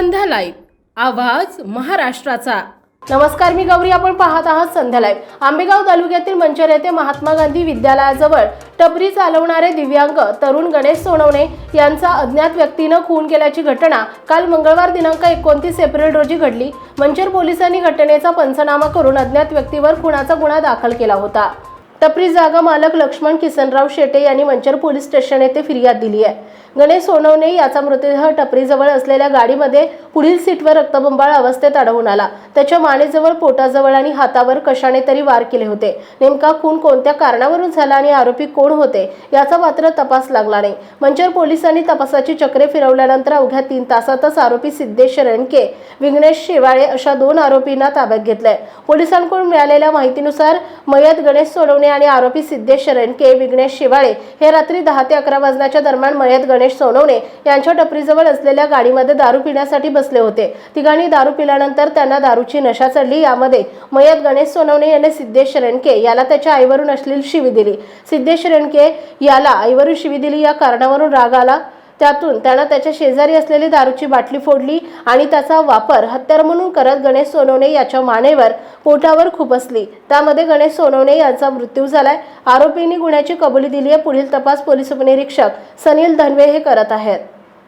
संध्या live. आवाज महाराष्ट्राचा. नमस्कार मी गौरी. आपण पाहत आहात संध्या लाईव्ह. आंबेगाव तालुक्यातील मंचर येथे महात्मा गांधी विद्यालयाजवळ टपरी चालवणारे दिव्यांग तरुण गणेश सोनवणे यांचा अज्ञात व्यक्तीनं खून केल्याची घटना काल मंगळवार दिनांक एकोणतीस एप्रिल रोजी घडली. मंचर पोलिसांनी घटनेचा पंचनामा करून अज्ञात व्यक्तीवर खुनाचा गुन्हा दाखल केला होता. टपरी जागा मालक लक्ष्मण किसनराव शेटे यांनी मंचर पोलीस स्टेशन येथे फिर्याद दिली आहे. गणेश सोनवणे याचा मृतदेह टपरीजवळ असलेल्या गाडीमध्ये पुढील सीटवर रक्तबंबाळ अवस्थेत आढळून आला. त्याच्या मानेजवळ पोटाजवळ आणि हातावर कशाने तरी वार केले होते. नेमका खून कोणत्या कारणावरून झाला आणि आरोपी कोण होते याचा मात्र तपास लागला नाही. मंचर पोलिसांनी तपासाची चक्रे फिरवल्यानंतर अवघ्या तीन तासातच आरोपी सिद्धेश रणके विघ्नेश शेवाळे अशा दोन आरोपींना ताब्यात घेतलंय. पोलिसांकडून मिळालेल्या माहितीनुसार मयत गणेश सोनवणे आणि आरोपी सिद्धेश रणके विघ्नेश शेवाळे हे रात्री दहा ते अकरा वाजण्याच्या दरम्यान मयत गणेश सोनवणे यांच्या टपरीजवळ असलेल्या गाडीमध्ये दारू पिण्यासाठी बसले होते. तिघांनी दारू पिल्यानंतर त्यांना दारूची नशा चढली. यामध्ये मयत गणेश सोनवणे याने सिद्धेश रेणके याला त्याच्या आईवरून अश्लील शिवी दिली. सिद्धेश रेणके याला आईवरून शिवी दिली. या कारणावरून राग आला. त्यातून त्यानं त्याच्या शेजारी असलेली दारूची बाटली फोडली आणि त्याचा वापर हत्यार म्हणून करत गणेश सोनवणे याच्या मानेवर पोटावर खुपसली त्यामध्ये गणेश सोनवणे यांचा मृत्यू झालाय. आरोपींनी गुन्ह्याची कबुली दिली आहे पुढील तपास पोलीस उपनिरीक्षक सनील धनवे हे करत आहेत.